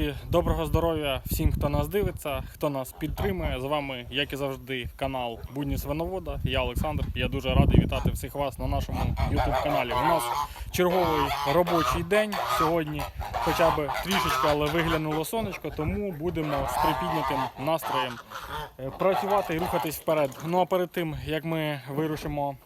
Друзі, доброго здоров'я всім, хто нас дивиться, хто нас підтримує. З вами, як і завжди, канал Будні Свиновода. Я Олександр. Я дуже радий вітати всіх вас на нашому YouTube каналі. У нас черговий робочий день сьогодні, хоча б трішечки, але виглянуло сонечко, тому будемо з припіднятим настроєм е, працювати і рухатись вперед. Ну а перед тим як ми вирушимо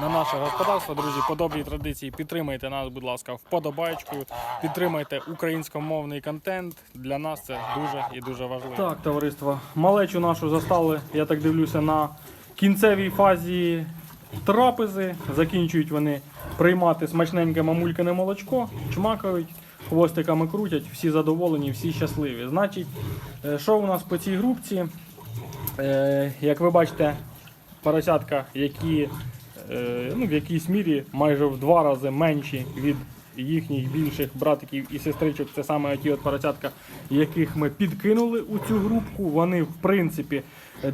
на наше господарство, друзі, по добрій традиції підтримайте нас, будь ласка, вподобайкою, підтримайте українськомовний контент. Для нас це дуже і дуже важливо. Так, товариство, малечу нашу застали, я так дивлюся, на кінцевій фазі трапези. Закінчують вони приймати смачненьке мамулькине молочко, чмакають, хвостиками крутять, всі задоволені, всі щасливі. Значить, е, що у нас по цій групці? Е, Як ви бачите, поросятка, які ну, в якійсь мірі майже в два рази менші від їхніх більших братиків і сестричок. Це саме ті от поросятка, яких ми підкинули у цю групку. Вони, в принципі,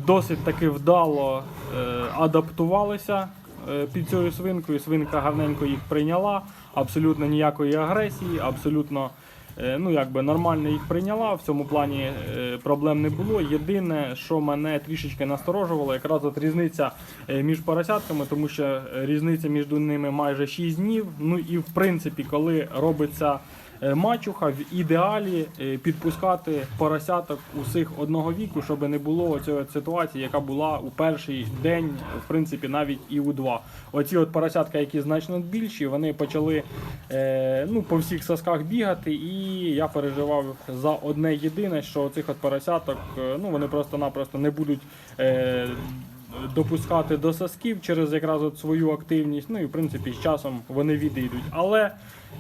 досить таки вдало е, адаптувалися е, під цією свинкою. Свинка гарненько їх прийняла, абсолютно ніякої агресії, абсолютно. Е, Ну, якби нормально їх прийняла, в цьому плані е, проблем не було. Єдине, що мене трішечки насторожувало, якраз от різниця е, між поросятками, тому що різниця між ними майже 6 днів. Ну і в принципі, коли робиться мачуха, в ідеалі підпускати поросяток усіх одного віку, щоб не було цієї ситуації, яка була у перший день, в принципі, навіть і у два. Оці от поросятка, які значно більші, вони почали ну, по всіх сосках бігати, і я переживав за одне єдине, що цих от поросяток, е, ну вони просто-напросто не будуть. Е, Допускати до сосків через якраз от свою активність, ну і в принципі з часом вони відійдуть. Але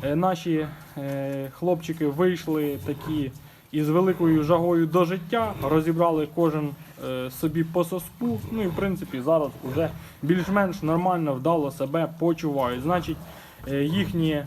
е, наші е, хлопчики вийшли такі із великою жагою до життя, розібрали кожен е, собі по соску. Ну і в принципі зараз вже більш-менш нормально вдало себе почувають. Значить, е, їхні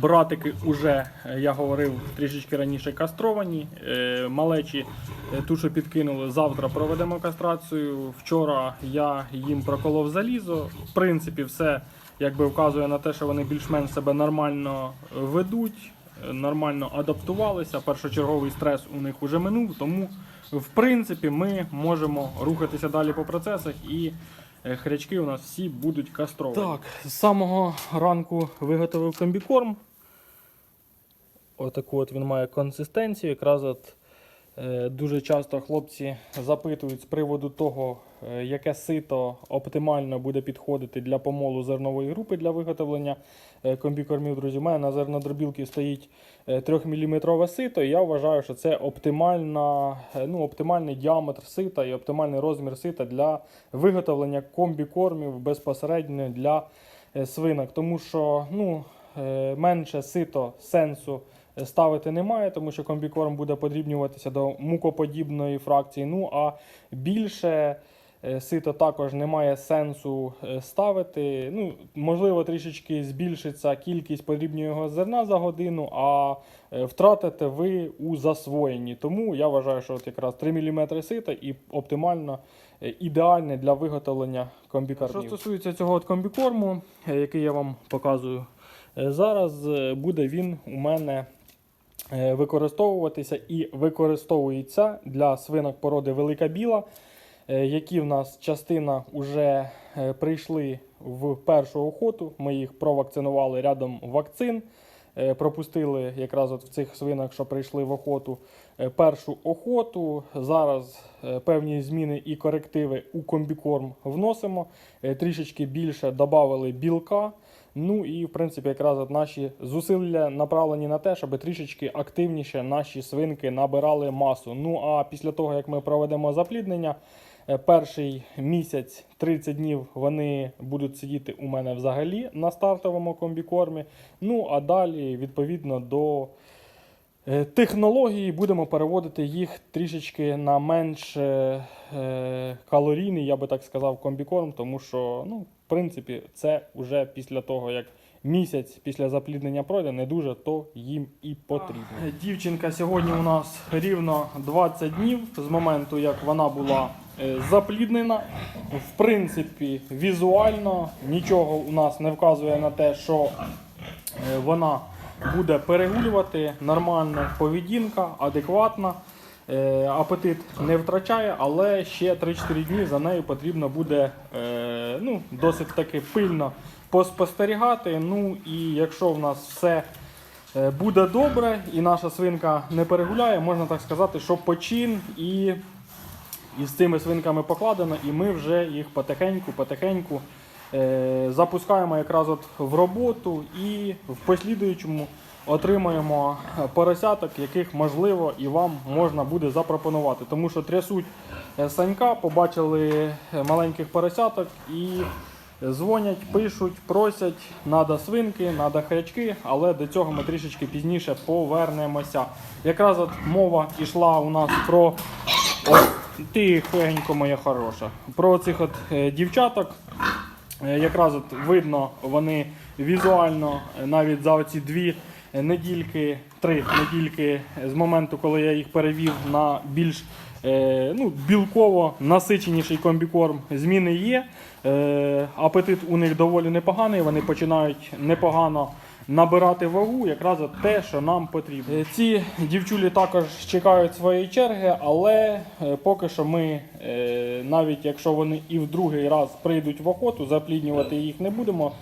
Братики вже, е, я говорив трішечки раніше, кастровані. Е, Малечі е, ту, що підкинули, завтра проведемо кастрацію. Вчора я їм проколов залізо. В принципі, все якби вказує на те, що вони більш-менш себе нормально ведуть, е, нормально адаптувалися. Першочерговий стрес у них вже минув, тому в принципі ми можемо рухатися далі по процесах і. Е, Хрячки у нас всі будуть кастровані. Так, з самого ранку виготовив комбікорм. Отаку от він має консистенцію. Якраз от дуже часто хлопці запитують з приводу того, е, яке сито оптимально буде підходити для помолу зернової групи для виготовлення е, комбікормів. Друзі, у мене на зернодробілці стоїть 3-мм сито, і я вважаю, що це оптимальна, е, ну, оптимальний діаметр сита і оптимальний розмір сита для виготовлення комбікормів безпосередньо для е, свинок. Тому що ну, е, менше сито сенсу е, ставити немає, тому що комбікорм буде подрібнюватися до мукоподібної фракції. Ну а більше е, сито також немає сенсу е, ставити. Ну, можливо, трішечки збільшиться кількість подрібнюваного зерна за годину, а е, втратите ви у засвоєнні. Тому я вважаю, що от якраз 3 мм сита і оптимально ідеальне для виготовлення комбікормів. Що стосується цього от комбікорму, який я вам показую зараз, буде він у мене використовуватися і використовується для свинок породи Велика Біла, е, які в нас частина вже е, прийшли в першу охоту. Ми їх провакцинували рядом вакцин. Е, Пропустили якраз от в цих свинок, що прийшли в охоту, е, першу охоту. Зараз е, певні зміни і корективи у комбікорм вносимо. Е, Трішечки більше додали білка. Ну і в принципі, якраз от наші зусилля направлені на те, щоб трішечки активніше наші свинки набирали масу. Ну а після того, як ми проведемо запліднення, е, перший місяць 30 днів вони будуть сидіти у мене взагалі на стартовому комбікормі. Ну а далі, відповідно до технології, будемо переводити їх трішечки на менш е, е, калорійний, я би так сказав, комбікорм, тому що, ну, в принципі, це вже після того, як місяць після запліднення пройде, не дуже то їм і потрібно. Дівчинка сьогодні у нас рівно 20 днів з моменту, як вона була е, запліднена. В принципі, візуально нічого у нас не вказує на те, що е, вона буде перегулювати, нормальна поведінка, адекватна. Е, апетит не втрачає, але ще 3-4 дні за нею потрібно буде е, ну, досить таки пильно поспостерігати. Ну і якщо в нас все е, буде добре і наша свинка не перегуляє, можна так сказати, що почин і, і з цими свинками покладено, і ми вже їх потихеньку, потихеньку е, запускаємо якраз от в роботу і в послідуючому отримаємо поросяток, яких можливо і вам можна буде запропонувати. Тому що трясуть е, санька, побачили е, маленьких поросяток і дзвонять, пишуть, просять, надо свинки, надо хрячки, але до цього ми трішечки пізніше повернемося. Якраз от мова йшла у нас про О, тихенько, моя хороша. Про цих от е, дівчаток. Е, Якраз от видно, вони візуально е, навіть за оці дві недільки, три недільки з моменту, коли я їх перевів на більш е, ну, білково насиченіший комбікорм, зміни є. Апетит у них доволі непоганий, вони починають непогано набирати вагу, якраз от те, що нам потрібно. Е, Ці дівчулі також чекають своєї черги, але е, поки що ми, е, навіть якщо вони і в другий раз прийдуть в охоту, запліднювати їх не будемо,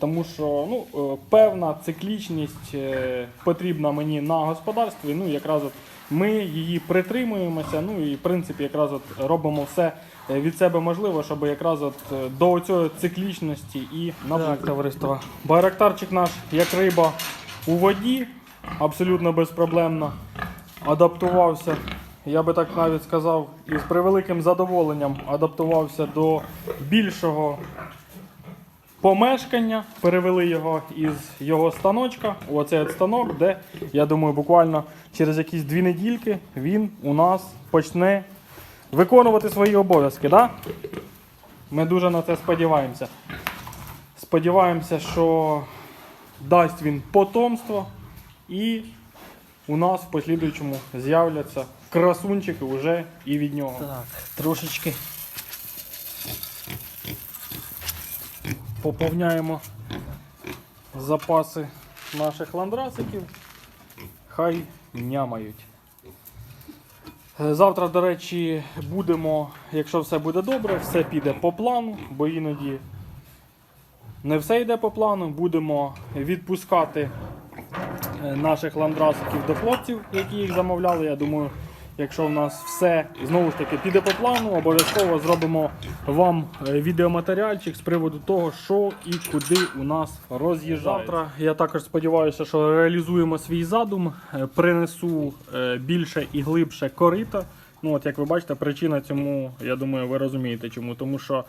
тому що ну, е, певна циклічність е, потрібна мені на господарстві. Ну, якраз от ми її притримуємося. Ну і в принципі, якраз от робимо все е, від себе можливо, щоб якраз от е, до цієї циклічності і набути. товариство. Байрактарчик наш як риба у воді, абсолютно безпроблемно адаптувався. Я би так навіть сказав, і з превеликим задоволенням адаптувався до більшого помешкання, перевели його із його станочка, оцей станок, де, я думаю, буквально через якісь дві недільки він у нас почне виконувати свої обов'язки. Да? Ми дуже на це сподіваємося. Сподіваємося, що дасть він потомство і у нас в послідуючому з'являться красунчики вже і від нього. Так, трошечки Поповняємо запаси наших ландрасиків. Хай нямають. Е, Завтра, до речі, будемо, якщо все буде добре, все піде по плану, бо іноді не все йде по плану. Будемо відпускати е, наших ландрасиків до хлопців, які їх замовляли. Я думаю, якщо в нас все знову ж таки піде по плану, обов'язково зробимо вам е, відеоматеріальчик з приводу того, що і куди у нас роз'їжджає. Завтра я також сподіваюся, що реалізуємо свій задум. Е, Принесу е, більше і глибше корита. Ну, от як ви бачите, причина цьому, я думаю, ви розумієте чому. Тому що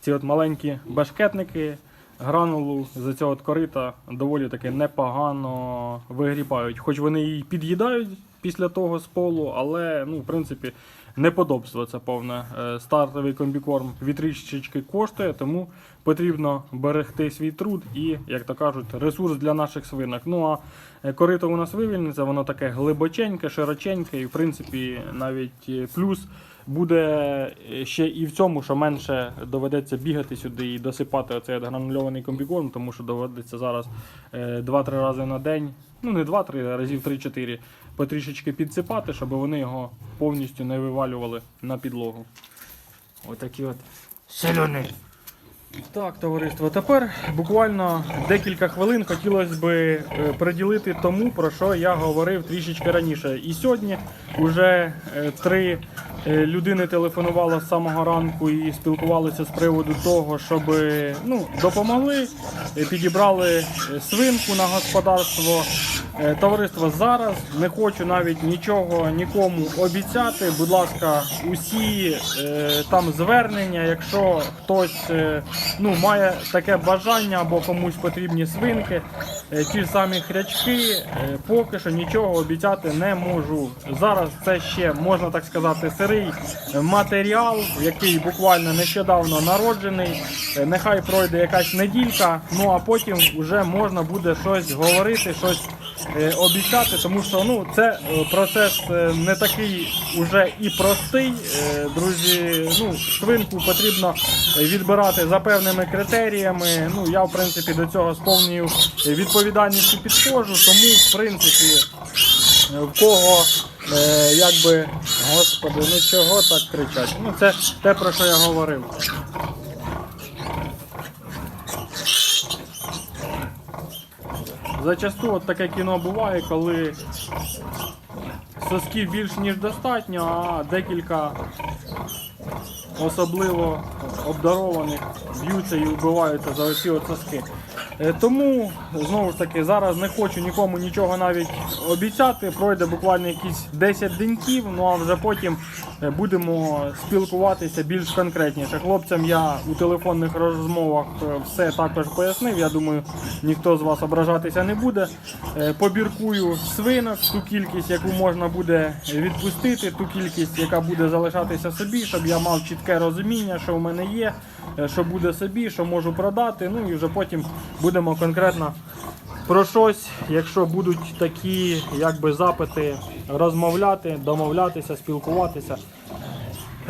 ці от маленькі башкетники гранулу з цього корита доволі таки непогано вигрібають. Хоч вони її під'їдають після того з полу, але ну, в принципі неподобство це повне. Е, Стартовий комбікорм вітрішечки коштує, тому потрібно берегти свій труд і, як то кажуть, ресурс для наших свинок. Ну а е, корито у нас вивільниться, воно таке глибоченьке, широченьке, і в принципі навіть е, плюс буде ще і в цьому, що менше доведеться бігати сюди і досипати оцей гранульований комбікорм, тому що доведеться зараз е, 2-3 рази на день, ну не 2-3, а разів 3-4 потрішечки підсипати, щоб вони його повністю не вивалювали на підлогу. отакі от селюни. Так, товариство, тепер буквально декілька хвилин хотілося б е, приділити тому, про що я говорив трішечки раніше. І сьогодні вже е, три людини телефонували з самого ранку і спілкувалися з приводу того, щоб ну, допомогли, е, підібрали е, свинку на господарство. Е, Товариство зараз не хочу навіть нічого нікому обіцяти. Будь ласка, усі е, там звернення, якщо хтось е, ну, має таке бажання або комусь потрібні свинки, е, ті ж самі хрячки, е, поки що нічого обіцяти не можу. Зараз це ще можна так сказати сирий матеріал, який буквально нещодавно народжений. Е, Нехай пройде якась неділька, ну а потім вже можна буде щось говорити, щось е, обіцяти, тому що ну, це е, процес не такий уже і простий. Друзі, ну, свинку потрібно відбирати за певними критеріями. Ну, я, в принципі, до цього з повною відповідальністю підходжу, тому, в принципі, в кого, е, якби, господи, ну чого так кричать? Ну, це те, про що я говорив. Зачасту от таке кіно буває, коли сосків більш ніж достатньо, а декілька особливо обдарованих б'ються і вбиваються за оці от соски. Е, Тому знову ж таки зараз не хочу нікому нічого навіть обіцяти. Пройде буквально якісь 10 деньків, ну а вже потім будемо спілкуватися більш конкретніше. Хлопцям я у телефонних розмовах е, все також пояснив. Я думаю, ніхто з вас ображатися не буде. Е, Побіркую свинок, ту кількість, яку можна буде відпустити, ту кількість, яка буде залишатися собі, щоб я мав чітке розуміння, що в мене є, е, що буде собі, що можу продати. Ну і вже потім будемо конкретно про щось, якщо будуть такі якби запити розмовляти, домовлятися, спілкуватися.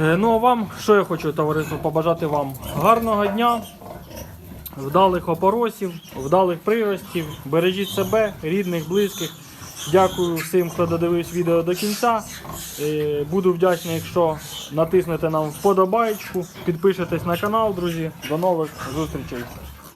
Е, Ну а вам, що я хочу, товариство, побажати вам гарного дня, вдалих опоросів, вдалих приростів. Бережіть себе, рідних, близьких. Дякую всім, хто додивився відео до кінця. Е, Буду вдячний, якщо натиснете нам вподобайку, підпишетесь на канал, друзі. До нових зустрічей.